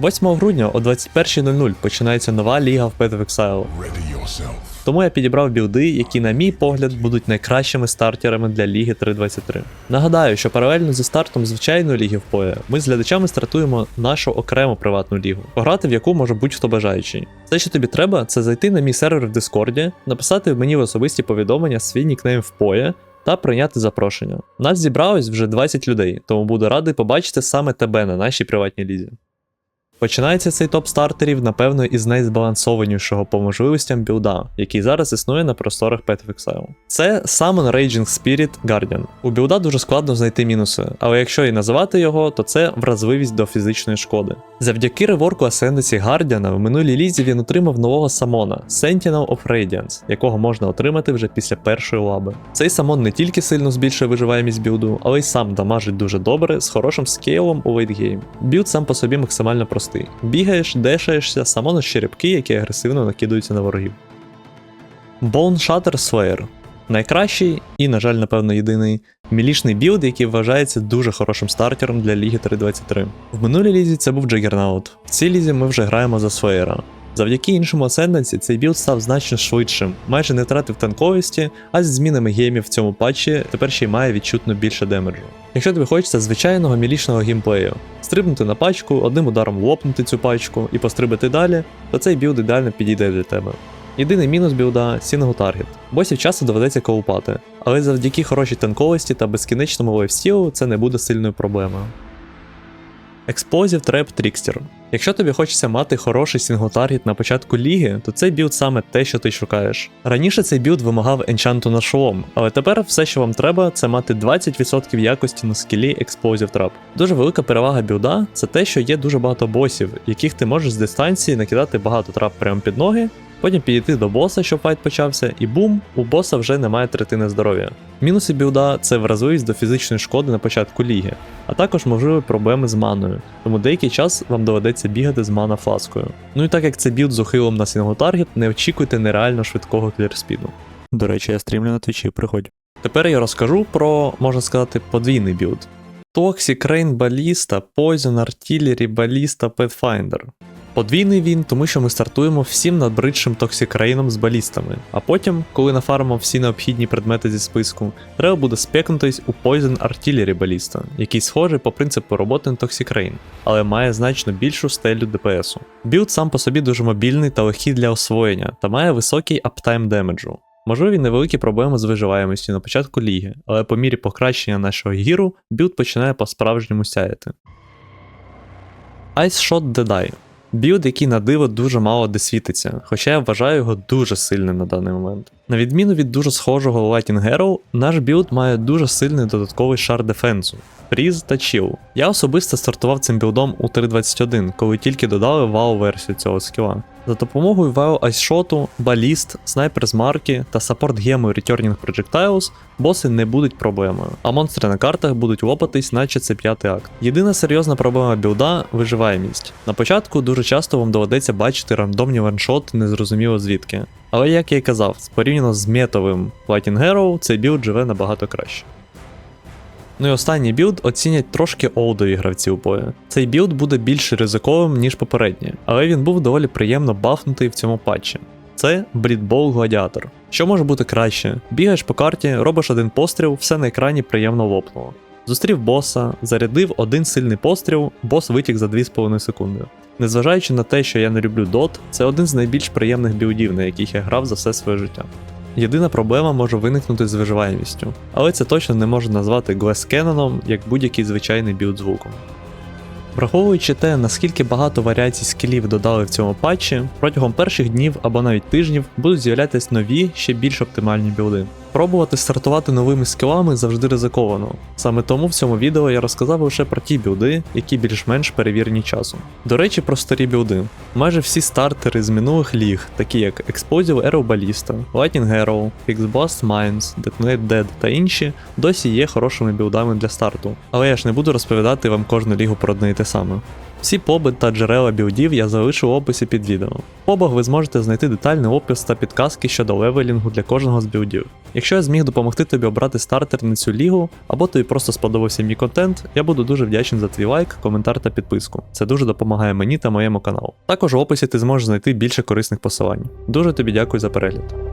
8 грудня о 21.00 починається нова ліга в Path of Exile. Тому я підібрав білди, які, на мій погляд, будуть найкращими стартерами для Ліги 3.23. Нагадаю, що паралельно зі стартом звичайної ліги в PoE ми з глядачами стартуємо нашу окрему приватну лігу, пограти в яку може будь-хто бажаючий. Все, що тобі треба, це зайти на мій сервер в Дискорді, написати мені в особисті повідомлення свій нікнейм в PoE та прийняти запрошення. Нас зібралось вже 20 людей, тому буду радий побачити саме тебе на нашій приватній лізі. Починається цей топ стартерів, напевно, із найзбалансованішого по можливостям білда, який зараз існує на просторах Exile. Це Summon Raging Spirit Guardian. У білда дуже складно знайти мінуси, але якщо і називати його, то це вразливість до фізичної шкоди. Завдяки реворку Ascendancy Guardian в минулій лізі він отримав нового самона Sentinel of Radiance, якого можна отримати вже після першої лаби. Цей самон не тільки сильно збільшує виживаємість білду, але й сам дамажить дуже добре з хорошим скейлом у лейтгейм. Білд сам по собі максимально простий. Бігаєш, дешаєшся, само на черепки, які агресивно накидаються на ворогів. Bone Shatter Slayer найкращий і, на жаль, напевно, єдиний мілішний білд, який вважається дуже хорошим стартером для Ліги 3.23. В минулій лізі це був Джаггернаут. В цій лізі ми вже граємо за Слеєра. Завдяки іншому асценденці цей білд став значно швидшим, майже не втратив танковості, а зі змінами геймів в цьому патчі тепер ще й має відчутно більше демеджу. Якщо тобі хочеться звичайного мілішного геймплею, стрибнути на пачку, одним ударом лопнути цю пачку і пострибати далі, то цей білд ідеально підійде для тебе. Єдиний мінус білда сінгл таргет. Босів часто доведеться колупати, але завдяки хорошій танковості та безкінечному лайфстілу це не буде сильною проблемою. Explosive Trap Trickster. Якщо тобі хочеться мати хороший сінглтаргет на початку ліги, то цей білд саме те, що ти шукаєш. Раніше цей білд вимагав енчанту на шолом, але тепер все, що вам треба, це мати 20% якості на скілі Explosive Trap. Дуже велика перевага білда це те, що є дуже багато босів, яких ти можеш з дистанції накидати багато трап прямо під ноги, потім підійти до боса, щоб файт почався, і бум, у боса вже немає третини здоров'я. Мінуси білда це вразливість до фізичної шкоди на початку ліги, а також можливі проблеми з маною, тому деякий час вам доведеться бігати з мана фласкою. Ну і так як це білд з ухилом на синглтаргет, не очікуйте нереально швидкого клірспіду. До речі, я стрімлю на твічі, приходь. Тепер я розкажу про, можна сказати, подвійний білд. Toxic Rain Ballista, Poison Artillery Ballista Pathfinder. Подвійний він, тому що ми стартуємо всім надбридшим токсікраїном з балістами, а потім, коли нафармимо всі необхідні предмети зі списку, треба буде спекнутись у Poison Artillery баліста, який схожий по принципу роботи на Toxic але має значно більшу стелю ДПСу. Білд сам по собі дуже мобільний та легкий для освоєння, та має високий аптайм демеджу. Можливі невеликі проблеми з виживаємістю на початку ліги, але по мірі покращення нашого гіру білд починає по-справжньому сяяти. Ice Shot Deadeye Білд, який на диво дуже мало де світиться, хоча я вважаю його дуже сильним на даний момент. На відміну від дуже схожого Lighting Arrow, наш білд має дуже сильний додатковий шар дефенсу, фріз та чіл. Я особисто стартував цим білдом у 3.21, коли тільки додали вау-версію цього скіла. За допомогою Вау Айсшоту, баліст, снайпер з марки та саппорт гему Returning Projectiles боси не будуть проблемою, а монстри на картах будуть лопатись, наче це п'ятий акт. Єдина серйозна проблема білда виживаємість. На початку дуже часто вам доведеться бачити рандомні ваншоти незрозуміло звідки. Але як я й казав, порівняно з метовим Lighting Arrow, цей білд живе набагато краще. Ну і останній білд оцінять трошки олдові гравці у бою. Цей білд буде більш ризиковим, ніж попередній, але він був доволі приємно бафнутий в цьому патчі. Це Брідбол Гладіатор. Що може бути краще? Бігаєш по карті, робиш один постріл, все на екрані приємно лопнуло. Зустрів боса, зарядив один сильний постріл, бос витік за 2,5 секунди. Незважаючи на те, що я не люблю дот, це один з найбільш приємних білдів, на яких я грав за все своє життя. Єдина проблема може виникнути з виживаємістю, але це точно не можна назвати Glass Cannon, як будь-який звичайний білд звуком. Враховуючи те, наскільки багато варіацій скілів додали в цьому патчі, протягом перших днів або навіть тижнів будуть з'являтися нові, ще більш оптимальні білди. Пробувати стартувати новими скілами завжди ризиковано. Саме тому в цьому відео я розказав лише про ті білди, які більш-менш перевірені часом. До речі, про старі білди. Майже всі стартери з минулих ліг, такі як Explosive Arrow Ballista, Lightning Arrow, X-Blast Mines, Detonate Dead та інші, досі є хорошими білдами для старту. Але я ж не буду розповідати вам кожну лігу про одне і те саме. Всі поби та джерела білдів я залишу в описі під відео. В побах ви зможете знайти детальний опис та підказки щодо левелінгу для кожного з білдів. Якщо я зміг допомогти тобі обрати стартер на цю лігу, або тобі просто сподобався мій контент, я буду дуже вдячний за твій лайк, коментар та підписку. Це дуже допомагає мені та моєму каналу. Також в описі ти зможеш знайти більше корисних посилань. Дуже тобі дякую за перегляд.